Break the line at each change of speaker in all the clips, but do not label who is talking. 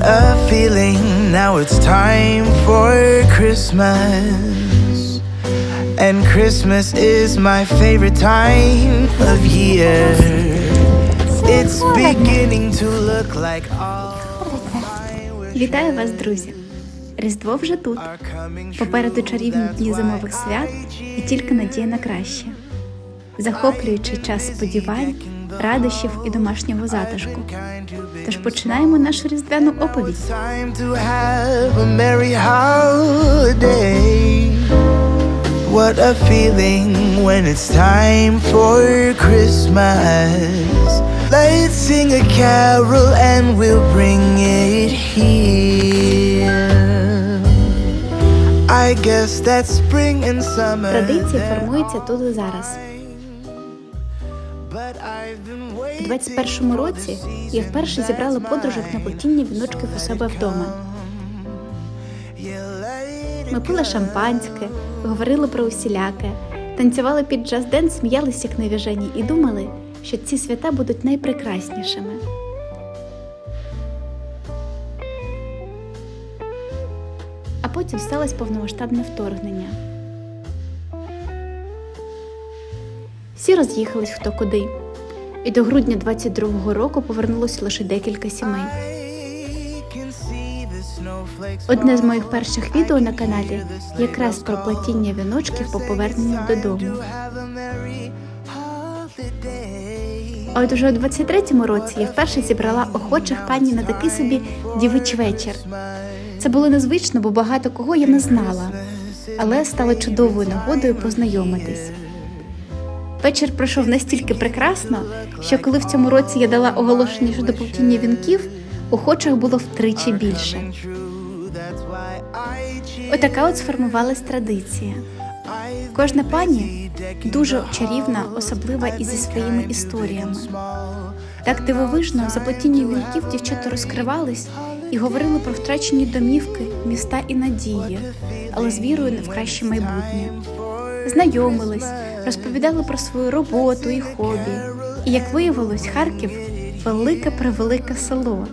now it's time for Christmas. And Christmas is my favorite time of year. It's beginning to look like all my
Вітаю вас, друзі! Різдво вже тут. Попереду чарівні дні зимових свят і тільки надія на краще. Захоплюючий час сподівань, радощів і домашнього затишку. Тож починаємо нашу різдвяну оповідь.
Time to have a merry holiday. What a feeling when it's time for Christmas. Let's sing a carol and we'll bring it here. I guess that spring and summer.
Традиції
that
формуються тут і зараз. 21-му році я вперше зібрала подружок на плетіння віночків у себе вдома. Ми пили шампанське, говорили про усіляке, танцювали під джаз-ден, сміялися як навіжені і думали, що ці свята будуть найпрекраснішими. А потім сталося повномасштабне вторгнення. Всі роз'їхались хто куди. І до грудня 22-го року повернулося лише декілька сімей. Одне з моїх перших відео на каналі якраз про плетіння віночків по поверненню додому. А от уже у 23-му році я вперше зібрала охочих пані на такий собі дівич вечір. Це було незвично, бо багато кого я не знала, але стало чудовою нагодою познайомитись. Вечір пройшов настільки прекрасно, що коли в цьому році я дала оголошення щодо плетіння вінків, охочих було втричі більше. Отака от сформувалась традиція. Кожна пані дуже чарівна, особлива і зі своїми історіями. Так дивовижно за плетінням вінків дівчата розкривались і говорили про втрачені домівки, міста і надії, але з вірою в краще майбутнє. Знайомились, розповідали про свою роботу і хобі. І як виявилось, Харків велике превелике село,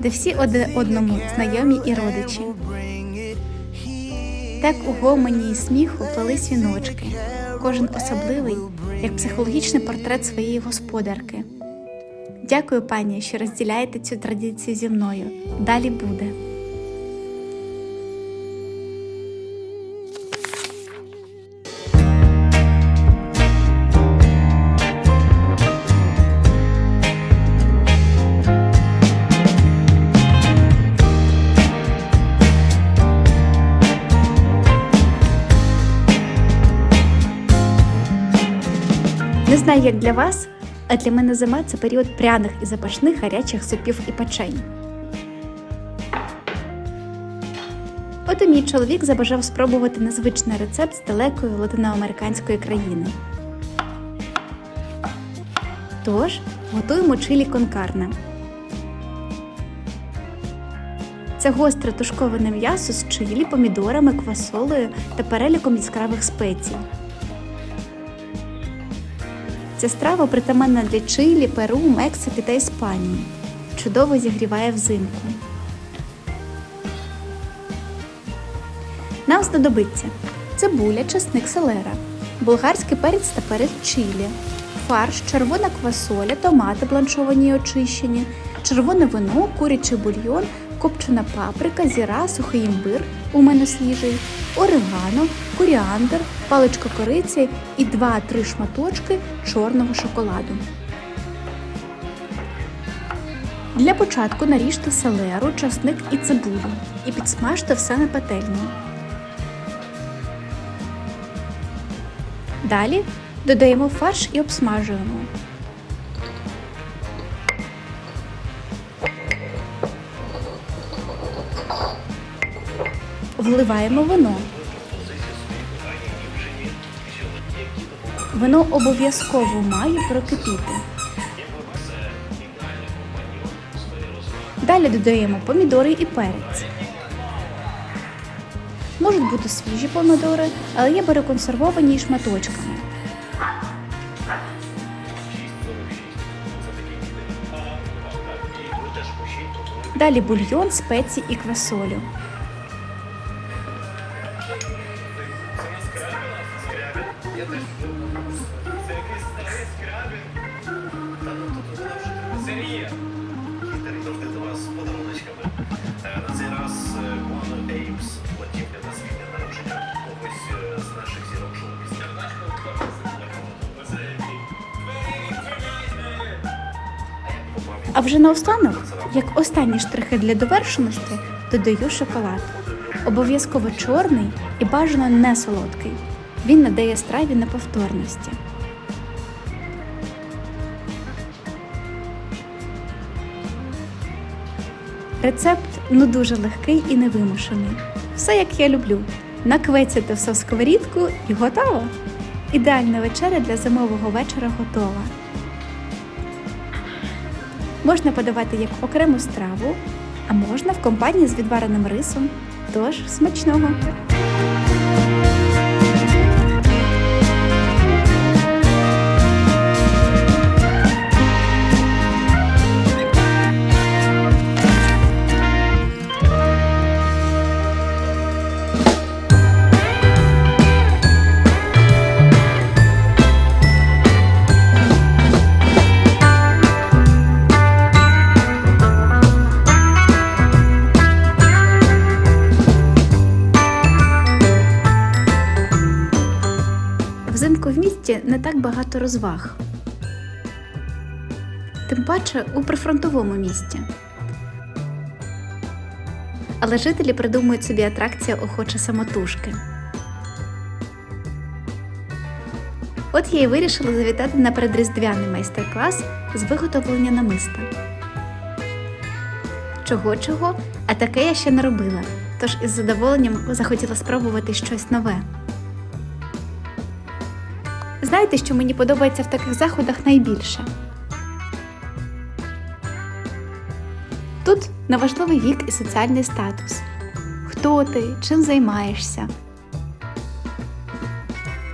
де всі одне одному знайомі і родичі. Так у гомоні і сміху плелись віночки, кожен особливий, як психологічний портрет своєї господарки. Дякую, пані, що розділяєте цю традицію зі мною. Далі буде. Знаю, як для вас, а для мене зима це період пряних і запашних гарячих супів і печень. От і мій чоловік забажав спробувати незвичний рецепт з далекої латиноамериканської країни. Тож, готуємо чилі конкарне. Це гостре тушковане м'ясо з чилі, помідорами, квасолею та переліком яскравих спецій. Ця страва притаманна для Чилі, Перу, Мексики та Іспанії. Чудово зігріває взимку. Нам знадобиться цибуля, чесник селера, болгарський перець та перець чилі, фарш, червона квасоля, томати бланшовані і очищені, червоне вино, курячий бульйон, копчена паприка, зіра, сухий імбир, у мене свіжий, орегано, коріандр, паличка кориці і 2-3 шматочки чорного шоколаду. Для початку наріжте селеру, часник і цибулю і підсмажте все на пательні. Далі додаємо фарш і обсмажуємо. Вливаємо вино. Вино обов'язково має прокипіти. Далі додаємо помідори і перець. Можуть бути свіжі помідори, але я беру консервовані шматочками. Далі бульйон, спеції і квасолю.
На цей раз Конор Еймс платів для нас від народження когось е, з наших зірок шоу
А вже наостанок, як останні штрихи для довершеності, додаю шоколад. Обов'язково чорний і бажано не солодкий. Він надає страві неповторності. Рецепт ну дуже легкий і невимушений. Все як я люблю. Наквецяти все в сковорідку і готово. Ідеальна вечеря для зимового вечора готова. Можна подавати як окрему страву, а можна в компанії з відвареним рисом. Тож смачного! Так багато розваг. Тим паче у прифронтовому місті. Але жителі придумують собі атракція охоче самотужки. От я і вирішила завітати на передріздвяний майстер-клас з виготовлення намиста. Чого чого, а таке я ще не робила, тож із задоволенням захотіла спробувати щось нове. Знаєте, що мені подобається в таких заходах найбільше? Тут неважливий вік і соціальний статус. Хто ти, чим займаєшся.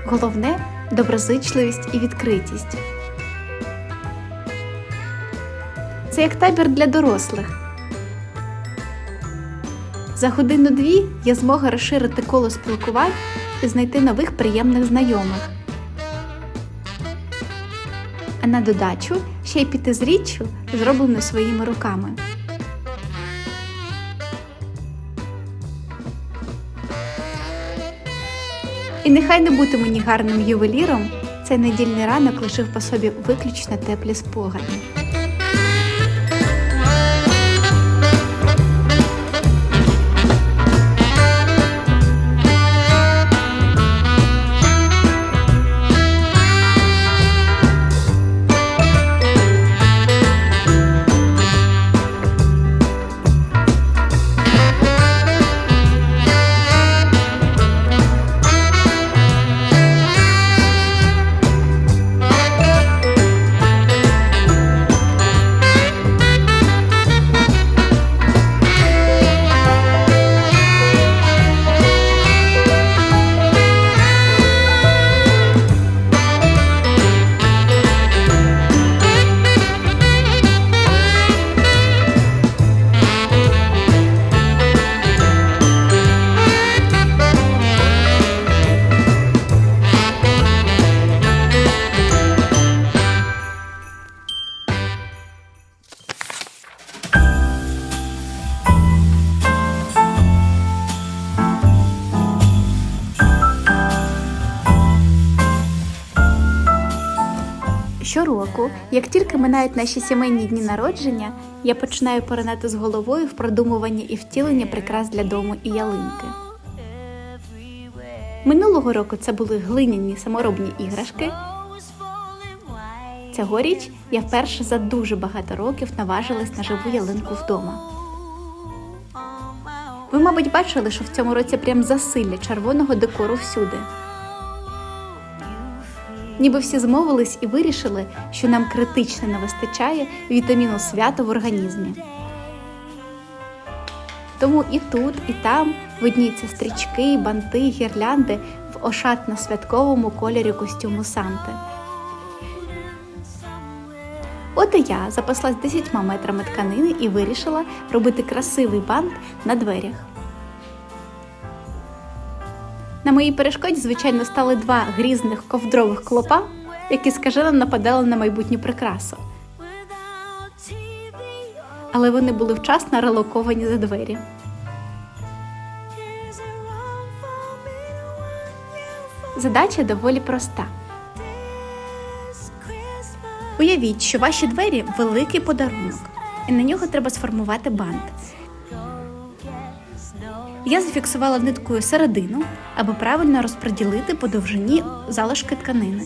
Головне доброзичливість і відкритість. Це як табір для дорослих. За годину-дві є змога розширити коло спілкувань і знайти нових приємних знайомих. А на додачу ще й піти з річчю, зроблену своїми руками. І нехай не бути мені гарним ювеліром, цей недільний ранок лишив по собі виключно теплі спогади. Тільки минають наші сімейні дні народження, я починаю поринати з головою в продумування і втілення прикрас для дому і ялинки. Минулого року це були глиняні саморобні іграшки. Цьогоріч я вперше за дуже багато років наважилась на живу ялинку вдома. Ви, мабуть, бачили, що в цьому році прям засилля червоного декору всюди. Ніби всі змовились і вирішили, що нам критично не вистачає вітаміну свято в організмі. Тому і тут, і там видніються стрічки, банти, гірлянди в ошатно-святковому кольорі костюму Санти. От і я запаслась 10 метрами тканини і вирішила робити красивий бант на дверях. На моїй перешкоді, звичайно, стали два грізних ковдрових клопа, які скажено нападали на майбутню прикрасу. Але вони були вчасно релоковані за двері. Задача доволі проста. Уявіть, що ваші двері великий подарунок, і на нього треба сформувати бант. Я зафіксувала ниткою середину, аби правильно розподілити по довжині залишки тканини.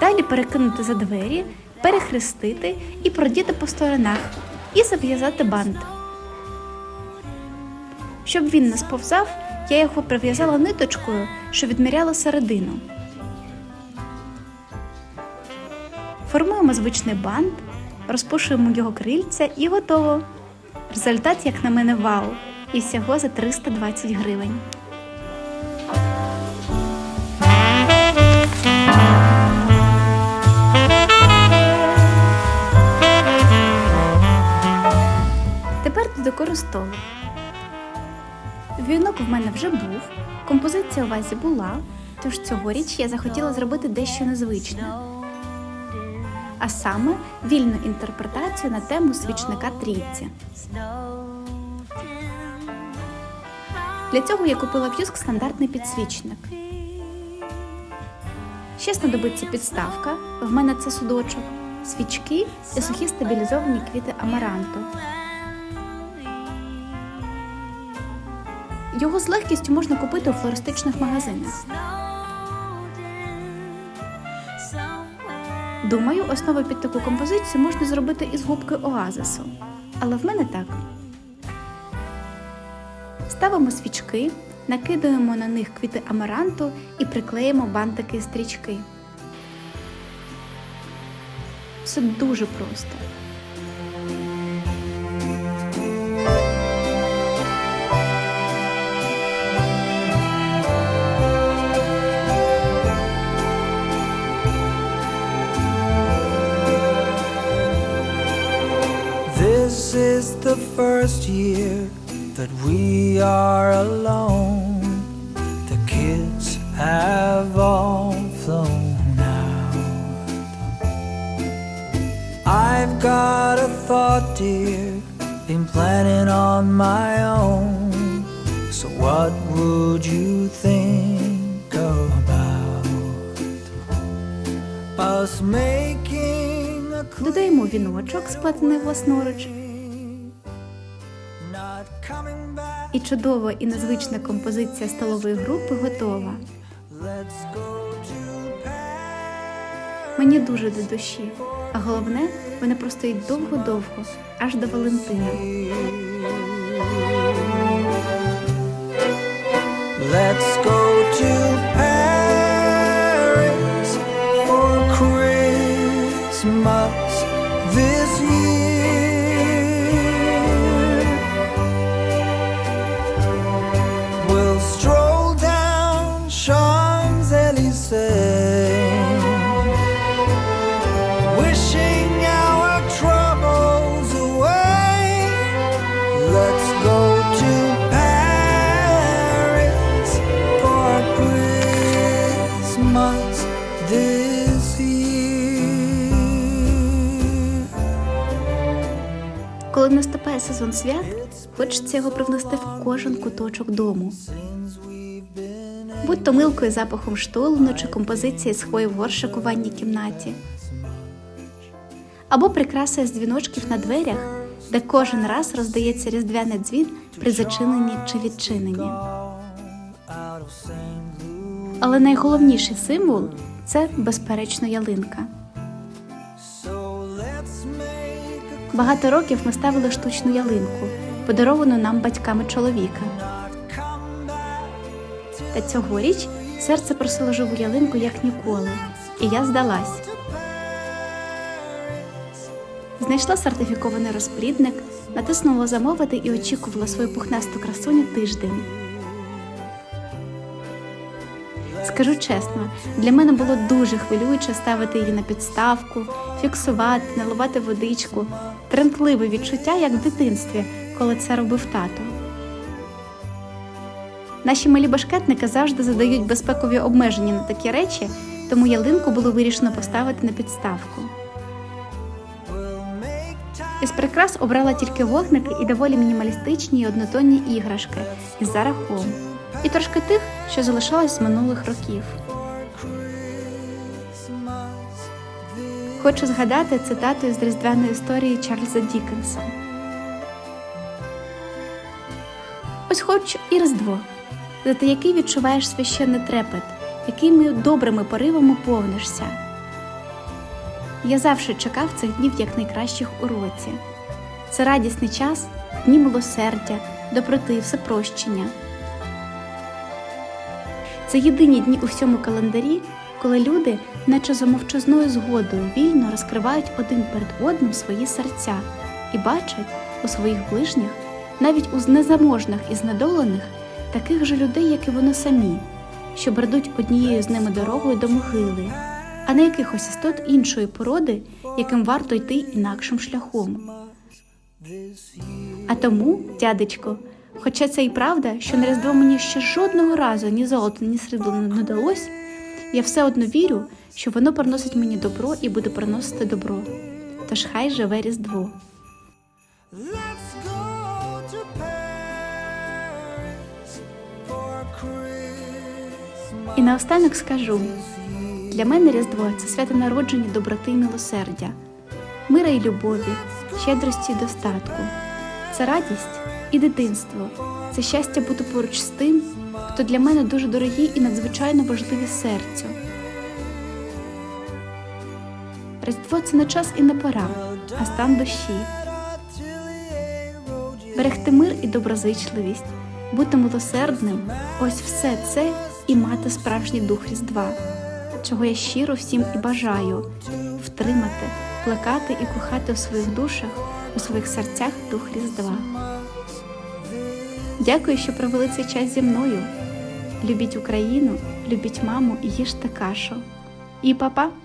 Далі перекинути за двері, перехрестити і продіти по сторонах і зав'язати бант. Щоб він не сповзав, я його прив'язала ниточкою, що відміряла середину. Формуємо звичний бант, розпушуємо його крильця і готово. Результат, як на мене, вау! І всього за 320 гривень. Тепер до декору столу. Вінок в мене вже був, композиція у вазі була, тож цьогоріч я захотіла зробити дещо незвичне. А саме вільну інтерпретацію на тему свічника трійці. Для цього я купила в Юск стандартний підсвічник. Ще знадобиться підставка. В мене це судочок, свічки і сухі стабілізовані квіти амаранту. Його з легкістю можна купити у флористичних магазинах. Думаю, основу під таку композицію можна зробити із губки оазису. Але в мене так. Ставимо свічки, накидаємо на них квіти амаранту і приклеїмо бантики стрічки. Все дуже просто.
first year that we are alone. The kids have all flown out. I've got a thought, dear, been planning on my own. So, what would you think about us making a
Додаємо віночок, сплетений власноруч,
Not coming back.
і чудова і незвична композиція столової групи готова. Мені дуже до душі. А головне, вони простоять довго-довго, аж до Валентина.
Let's go to Paris for Christmas
Коли наступає сезон свят, хочеться його привнести в кожен куточок дому. Будь то милкою запахом штолону чи композиція з хвої в горшику в ванній кімнаті. Або прикраса з дзвіночків на дверях, де кожен раз роздається різдвяний дзвін при зачиненні чи відчиненні. Але найголовніший символ це безперечно ялинка. Багато років ми ставили штучну ялинку, подаровану нам батьками чоловіка. Та цьогоріч серце просило живу ялинку як ніколи, і я здалась. Знайшла сертифікований розплідник, натиснула замовити і очікувала свою пухнасту красуню тиждень. Скажу чесно, для мене було дуже хвилююче ставити її на підставку, фіксувати, наливати водичку. Тремтливе відчуття, як в дитинстві, коли це робив тато. Наші малі башкетники завжди задають безпекові обмеження на такі речі, тому ялинку було вирішено поставити на підставку. Із прикрас обрала тільки вогники і доволі мінімалістичні і однотонні іграшки із зарахом, і трошки тих, що залишалось з минулих років. Хочу згадати цитату із різдвяної історії Чарльза Дікенса. Ось хоч і Різдво, за те, який відчуваєш священний трепет, якими добрими поривами повнишся. Я завжди чекав цих днів як найкращих у році. Це радісний час, дні милосердя, доброти, всепрощення. Це єдині дні у всьому календарі, коли люди, наче за мовчазною згодою, вільно розкривають один перед одним свої серця і бачать у своїх ближніх, навіть у незаможних і знедолених, таких же людей, як і вони самі, що бредуть однією з ними дорогою до могили, а не якихось істот іншої породи, яким варто йти інакшим шляхом. А тому, дядечко, хоча це і правда, що на Різдво мені ще жодного разу ні золото, ні срібло не далось, я все одно вірю, що воно приносить мені добро і буде приносити добро. Тож хай живе Різдво. І наостанок скажу: для мене Різдво це свято народження доброти і милосердя, мира і любові, щедрості і достатку. Це радість і дитинство, це щастя бути поруч з тим, хто для мене дуже дорогі і надзвичайно важливі серцю. Різдво це не час і не пора, а стан душі. Берегти мир і доброзичливість, бути милосердним ось все це і мати справжній дух Різдва, чого я щиро всім і бажаю втримати, плекати і кохати у своїх душах, у своїх серцях дух Різдва. Дякую, що провели цей час зі мною. Любіть Україну, любіть маму і їжте кашу. І па-па!